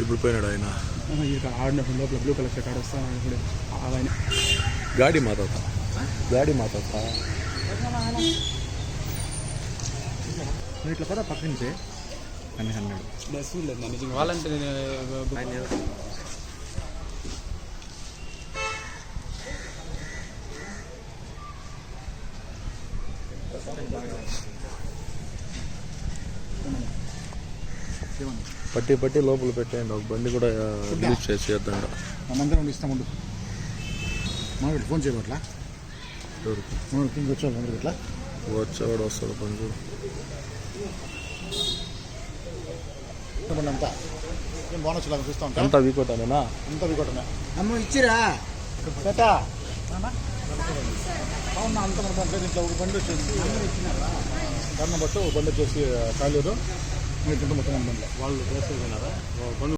ఇప్పుడు పోయినాడు ఆయన. ఆడినప్పుడు లోపల బ్లూ కలర్ షర్ట్ ఆడొస్తాను ఆయన గాడి మాతాత గాడి మాతాత ఇట్లా కదా పక్కనుంటే అని అన్నాడు నిజంగా వాళ్ళంటే పట్టి పట్టి లోపల పెట్టేయండి. ఒక బండి కూడా రిలీజ్ చేసి చేద్దాం మనందరం ఇస్తాం ఉండు. మాకు ఫోన్ చేయబట్లా వచ్చాము అందరికి ఇట్లా వచ్చేవాడు వస్తాడు కొంచెం అంతా ఏం బాగున్నా లాగా చూస్తా ఉంటా? అంతా వీకోటానేనా అంతా వికొట్టమే అమ్మ ఇచ్చిరా? పెట్టా అవునా అంత మన దాంట్లో దీంట్లో ఒక బండి వచ్చేసి కారణం బట్టి ఒక బండి వచ్చేసి కాలేదు మీరు తింటే మొత్తం బండి వాళ్ళు వేసుకున్నారా బండి.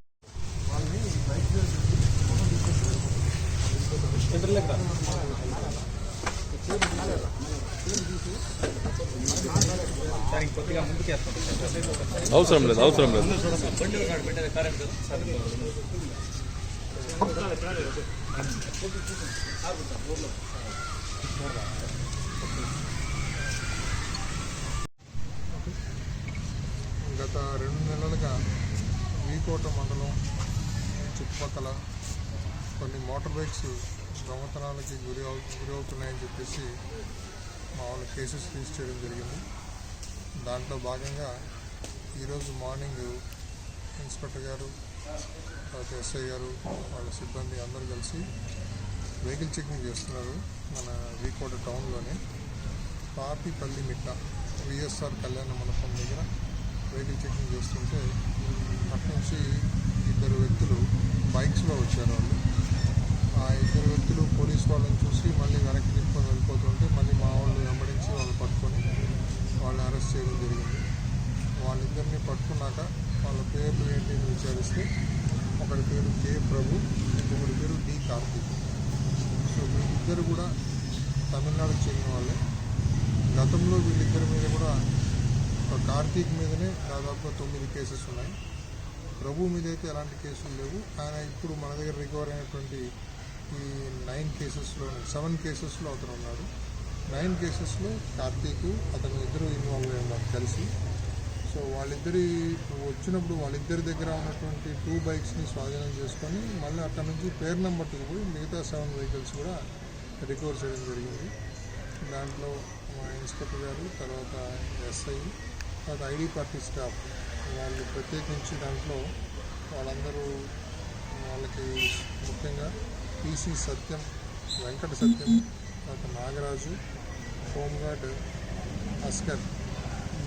అవసరం లేదు అవసరం లేదు. గత రెండు నెలలుగా వీకోట మండలం చుట్టుపక్కల కొన్ని మోటార్ బైక్స్ దొంగతనాలకి గురి అవు గురి అవుతున్నాయని చెప్పేసి మా వాళ్ళు కేసెస్ రిజిస్టర్ చేయడం జరిగింది. దాంట్లో భాగంగా ఈరోజు మార్నింగ్ ఇన్స్పెక్టర్ గారు తర్వాత ఎస్ఐ గారు వాళ్ళ సిబ్బంది అందరూ కలిసి వెహికల్ చెకింగ్ చేస్తున్నారు మన వీకోట టౌన్లోనే. పాపిపల్లి మిట్ట విఎస్ఆర్ కళ్యాణ మండపం దగ్గర వెహికల్ చెకింగ్ చేస్తుంటే అటు నుంచి ఇద్దరు వ్యక్తులు బైక్స్లో వచ్చారు వాళ్ళు. ఇద్దరు వ్యక్తులు పోలీస్ వాళ్ళని చూసి మళ్ళీ వెనక్కి తిప్పుకొని వెళ్ళిపోతుంటే మళ్ళీ మా వాళ్ళు వెంబడించి వాళ్ళు పట్టుకొని వాళ్ళని అరెస్ట్ చేయడం జరిగింది. వాళ్ళిద్దరిని పట్టుకున్నాక వాళ్ళ పేర్లు ఏంటి అని విచారిస్తే ఒకరి పేరు కే ప్రభు ఇంకొకరి పేరు డి కార్తీక్. సో వీళ్ళిద్దరు కూడా తమిళనాడుకు చెందిన వాళ్ళే. గతంలో వీళ్ళిద్దరి మీద కూడా ఒక కార్తీక్ మీదనే దాదాపుగా తొమ్మిది కేసెస్ ఉన్నాయి. ప్రభు మీద అయితే ఎలాంటి కేసులు లేవు. ఆయన ఇప్పుడు మన దగ్గర రికవర్ అయినటువంటి ఈ నైన్ కేసెస్లో సెవెన్ కేసెస్లో అతను ఉన్నాడు. నైన్ కేసెస్లో కార్తీక్ అతను ఇద్దరు ఇన్వాల్వ్ అయ్యి ఉన్నారు కలిసి సో వాళ్ళిద్దరి వచ్చినప్పుడు వాళ్ళిద్దరి దగ్గర ఉన్నటువంటి టూ బైక్స్ని స్వాధీనం చేసుకొని మళ్ళీ అక్కడ నుంచి పేరు నెంబర్కి పోయి మిగతా సెవెన్ వెహికల్స్ కూడా రికవర్ చేయడం జరిగింది. దాంట్లో మా ఇన్స్పెక్టర్ గారు తర్వాత ఎస్ఐ తర్వాత ఐడి పార్టీ స్టాఫ్ వాళ్ళు ప్రత్యేకించి దాంట్లో వాళ్ళందరూ వాళ్ళకి ముఖ్యంగా పీసీ సత్యం వెంకట సత్యం తర్వాత నాగరాజు హోంగార్డ్ అస్కర్.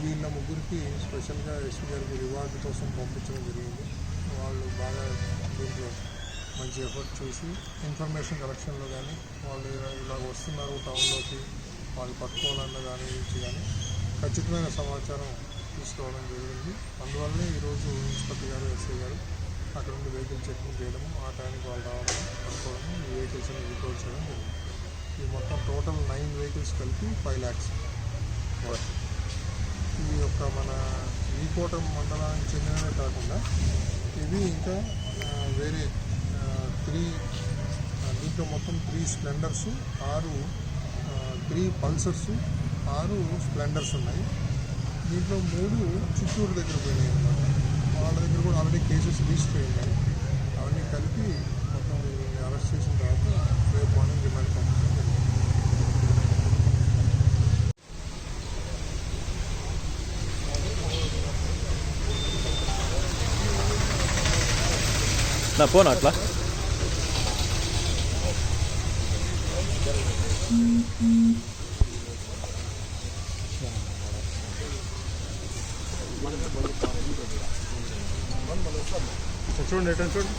వీళ్ళ ముగ్గురికి స్పెషల్గా ఎస్పీ గారికి రివార్డు కోసం పంపించడం జరిగింది. వాళ్ళు బాగా దీంట్లో మంచి ఎఫర్ట్ చూసి ఇన్ఫర్మేషన్ కలెక్షన్లో కానీ వాళ్ళు ఇలా ఇలా వస్తున్నారు టౌన్లోకి వాళ్ళు పట్టుకోవాలన్న దాని గురించి కానీ ఖచ్చితమైన సమాచారం తీసుకోవడం జరిగింది. అందువల్లనే ఈరోజు ఇన్స్పెక్టర్ గారు ఎస్ఐ గారు అక్కడ నుండి వెహికల్ చెక్కింగ్ చేయడం ఆ టైంకి వాళ్ళు రావడం పడుకోవడము ఈ వెహికల్స్ని రికవర్ చేయడం జరిగింది. ఈ మొత్తం టోటల్ నైన్ వెహికల్స్ కలిపి ఫైవ్ ల్యాక్స్. ఈ యొక్క మన ఈకోటం మండలానికి చెందినవే కాకుండా ఇవి ఇంకా వేరే త్రీ దీంట్లో మొత్తం త్రీ స్ప్లెండర్స్ ఆరు త్రీ పల్సర్స్ ఆరు స్ప్లెండర్స్ ఉన్నాయి. దీంట్లో మూడు చిత్తూరు దగ్గర పోయినాయి అన్నమాట. ఆల్రెడీ కేసెస్ రిజిస్టర్ అయి ఉన్నాయి అవన్నీ కలిపి మొత్తం అరెస్ట్ చేసిన తర్వాత రేపు మార్నింగ్ రిమాండ్ పంపించడం నా ఫోన్ అట్లా? చూడండి ఎట్లా చూడండి.